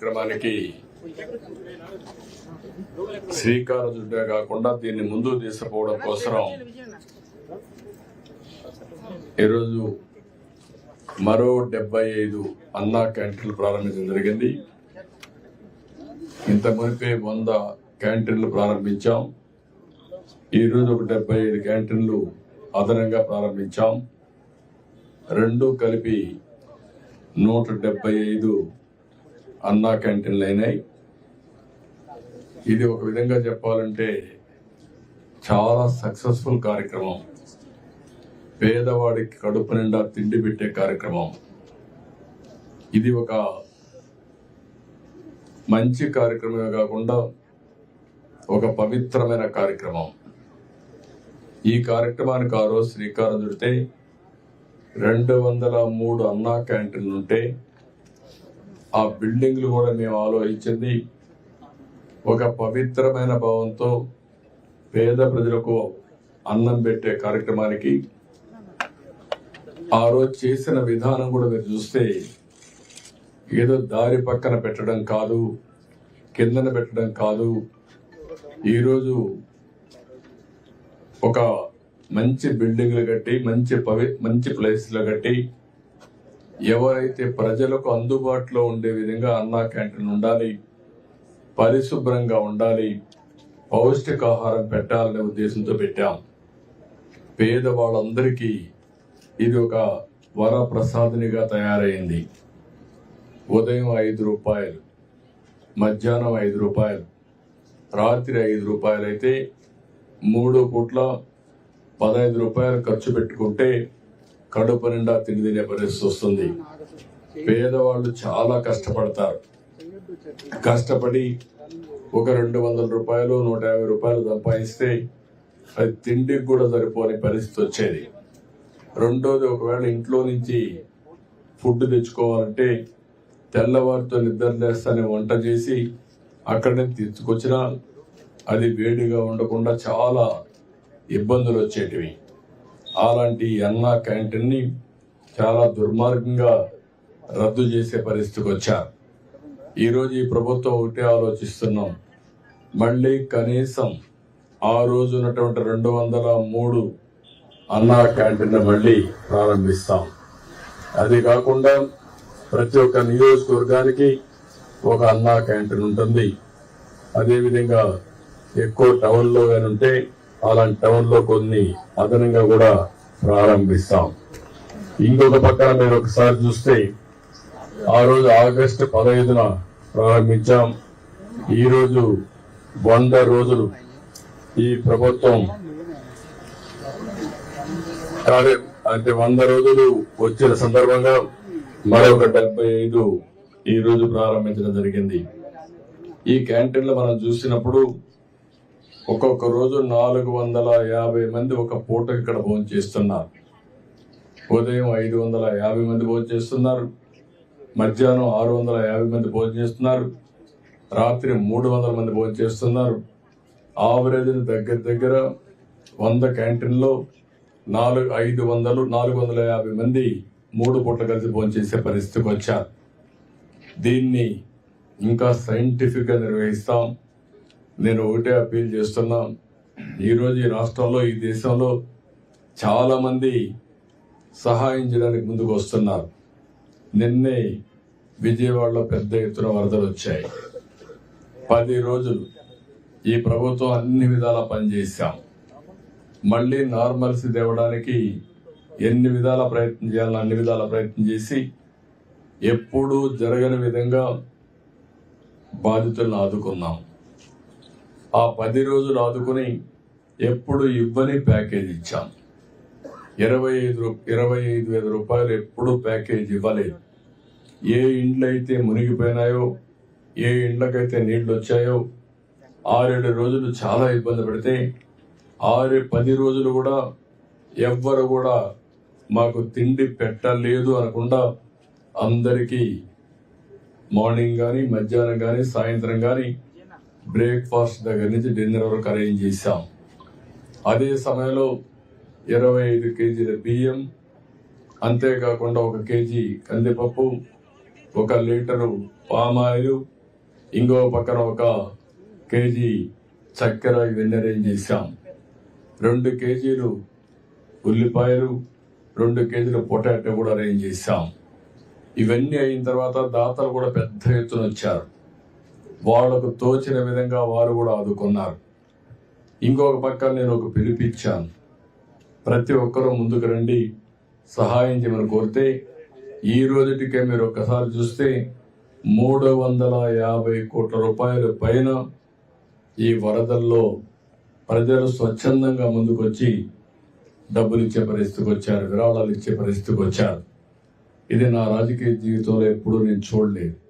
కార్యక్రమానికి శ్రీకారం చుట్టే కాకుండా దీన్ని ముందుకు తీసుకుపోవడం కోసం ఈరోజు మరో డెబ్బై ఐదు అన్నా క్యాంటీన్లు ప్రారంభించడం జరిగింది. ఇంత మునిపే వంద క్యాంటీన్లు ప్రారంభించాం. ఈరోజు ఒక డెబ్బై ఐదు క్యాంటీన్లు అదనంగా ప్రారంభించాం. రెండు కలిపి నూట డెబ్బై ఐదు అన్నా క్యాంటీన్లు అయినాయి. ఇది ఒక విధంగా చెప్పాలంటే చాలా సక్సెస్ఫుల్ కార్యక్రమం. పేదవాడికి కడుపు నిండా తిండి పెట్టే కార్యక్రమం. ఇది ఒక మంచి కార్యక్రమమే కాకుండా ఒక పవిత్రమైన కార్యక్రమం. ఈ కార్యక్రమానికి ఆ రోజు శ్రీకారం చుడితే రెండు వందల మూడు అన్నా క్యాంటీన్లు ఉంటే ఆ బిల్డింగ్లు కూడా మేము ఆలోచించింది. ఒక పవిత్రమైన భావంతో పేద ప్రజలకు అన్నం పెట్టే కార్యక్రమానికి ఆ రోజు చేసిన విధానం కూడా మీరు చూస్తే ఏదో దారి పక్కన పెట్టడం కాదు కిందన పెట్టడం కాదు. ఈరోజు ఒక మంచి బిల్డింగ్లు కట్టి మంచి పవి మంచి ప్లేస్లు కట్టి ఎవరైతే ప్రజలకు అందుబాటులో ఉండే విధంగా అన్నా క్యాంటీన్ ఉండాలి పరిశుభ్రంగా ఉండాలి పౌష్టికాహారం పెట్టాలనే ఉద్దేశంతో పెట్టాం. పేదవాళ్ళందరికీ ఇది ఒక వరప్రసాదినిగా తయారైంది. ఉదయం ఐదు రూపాయలు మధ్యాహ్నం ఐదు రూపాయలు రాత్రి ఐదు రూపాయలు అయితే మూడు పూట్ల పదహైదు రూపాయలు ఖర్చు పెట్టుకుంటే కడుపు నిండా తిండి తినే పరిస్థితి వస్తుంది. పేదవాళ్ళు చాలా కష్టపడతారు. కష్టపడి ఒక రెండు వందల రూపాయలు నూట యాభై రూపాయలు సంపాదిస్తే అది తిండికి కూడా సరిపోని పరిస్థితి వచ్చేది. రెండోది ఒకవేళ ఇంట్లో నుంచి ఫుడ్ తెచ్చుకోవాలంటే తెల్లవారితో నిద్ర లేస్తానే వంట చేసి అక్కడనే తీసుకొచ్చినా అది వేడిగా ఉండకుండా చాలా ఇబ్బందులు వచ్చేటివి. అలాంటి అన్నా క్యాంటీన్ని చాలా దుర్మార్గంగా రద్దు చేసే పరిస్థితికి వచ్చారు. ఈరోజు ఈ ప్రభుత్వం ఒకటే ఆలోచిస్తున్నాం. మళ్ళీ కనీసం ఆ రోజు ఉన్నటువంటి రెండు వందల మూడు అన్నా క్యాంటీన్ మళ్ళీ ప్రారంభిస్తాం. అది కాకుండా ప్రతి ఒక్క నియోజకవర్గానికి ఒక అన్నా క్యాంటీన్ ఉంటుంది. అదేవిధంగా ఎక్కువ టౌన్లో కానీ ఉంటే అలాంటి టౌన్లో కొన్ని అదనంగా కూడా ప్రారంభిస్తాం. ఇంకొక పక్కన మీరు ఒకసారి చూస్తే ఆ రోజు ఆగస్టు పదహైదున ప్రారంభించాం. ఈ రోజు వంద రోజులు ఈ ప్రభుత్వం కార్య అంటే వంద రోజులు వచ్చిన సందర్భంగా మరొక డెబ్బై ఐదు ఈ రోజు ప్రారంభించడం జరిగింది. ఈ క్యాంటీన్లో మనం చూసినప్పుడు ఒక్కొక్క రోజు నాలుగు వందల యాభై మంది ఒక పూట ఇక్కడ భోజనం చేస్తున్నారు. ఉదయం ఐదు వందల యాభై మంది భోజనం చేస్తున్నారు. మధ్యాహ్నం ఆరు వందల యాభై మంది భోజనం చేస్తున్నారు. రాత్రి మూడు వందల మంది భోజనం చేస్తున్నారు. ఆవరేజ్ దగ్గర దగ్గర వంద క్యాంటీన్లో నాలుగు ఐదు వందలు నాలుగు వందల యాభై మంది మూడు పూట్ల కలిసి భోజనం చేసే పరిస్థితికి వచ్చారు. దీన్ని ఇంకా సైంటిఫిక్గా నిర్వహిస్తాం. నేను ఒకటే అప్పీల్ చేస్తున్నా. ఈరోజు ఈ రాష్ట్రంలో ఈ దేశంలో చాలామంది సహాయం చేయడానికి ముందుకు వస్తున్నారు. నిన్నే విజయవాడలో పెద్ద ఎత్తున వరదలు వచ్చాయి. పది రోజులు ఈ ప్రభుత్వం అన్ని విధాలా పనిచేశాం. మళ్ళీ నార్మల్స్ తేవడానికి ఎన్ని విధాల ప్రయత్నం చేయాలని అన్ని విధాల ప్రయత్నం చేసి ఎప్పుడూ జరగని విధంగా బాధితులను ఆదుకున్నాం. ఆ పది రోజులు ఆదుకుని ఎప్పుడు ఇవ్వని ప్యాకేజ్ ఇచ్చాం. ఇరవై ఐదు రూ- ఇరవై ఐదు వేల రూపాయలు ఎప్పుడు ప్యాకేజ్ ఇవ్వలేదు. ఏ ఇండ్లు అయితే మునిగిపోయినాయో ఏ ఇండ్లకైతే నీళ్ళు వచ్చాయో ఆరేడు రోజులు చాలా ఇబ్బంది పెడితే ఆరు పది రోజులు కూడా ఎవ్వరు కూడా మాకు తిండి పెట్టలేదు అనకుండా అందరికీ మార్నింగ్ కానీ మధ్యాహ్నం కానీ సాయంత్రం కానీ బ్రేక్ఫాస్ట్ దగ్గర నుంచి డిన్నర్ వరకు అరేంజ్ చేశాం. అదే సమయంలో ఇరవై ఐదు కేజీల బియ్యం అంతేకాకుండా ఒక కేజీ కందిపప్పు ఒక లీటరు పామాయిల్ ఇంకో పక్కన ఒక కేజీ చక్కెర ఇవన్నీ అరేంజ్ చేశాం. రెండు కేజీలు ఉల్లిపాయలు రెండు కేజీలు పొటాటో కూడా అరేంజ్ చేశాం. ఇవన్నీ అయిన తర్వాత దాతలు కూడా పెద్ద ఎత్తున వచ్చారు. వాళ్ళకు తోచిన విధంగా వారు కూడా ఆదుకున్నారు. ఇంకొక పక్క నేను ఒక పిలిపిచ్చాను ప్రతి ఒక్కరూ ముందుకు రండి. సహాయం చేయమని కోరితే ఈ రోజుటికే మీరు ఒక్కసారి చూస్తే మూడు వందల యాభై కోట్ల రూపాయల పైన ఈ వరదల్లో ప్రజలు స్వచ్ఛందంగా ముందుకొచ్చి డబ్బులు ఇచ్చే పరిస్థితికి వచ్చారు విరాళాలు ఇచ్చే పరిస్థితికి వచ్చారు. ఇది నా రాజకీయ జీవితంలో ఎప్పుడూ నేను చూడలేదు.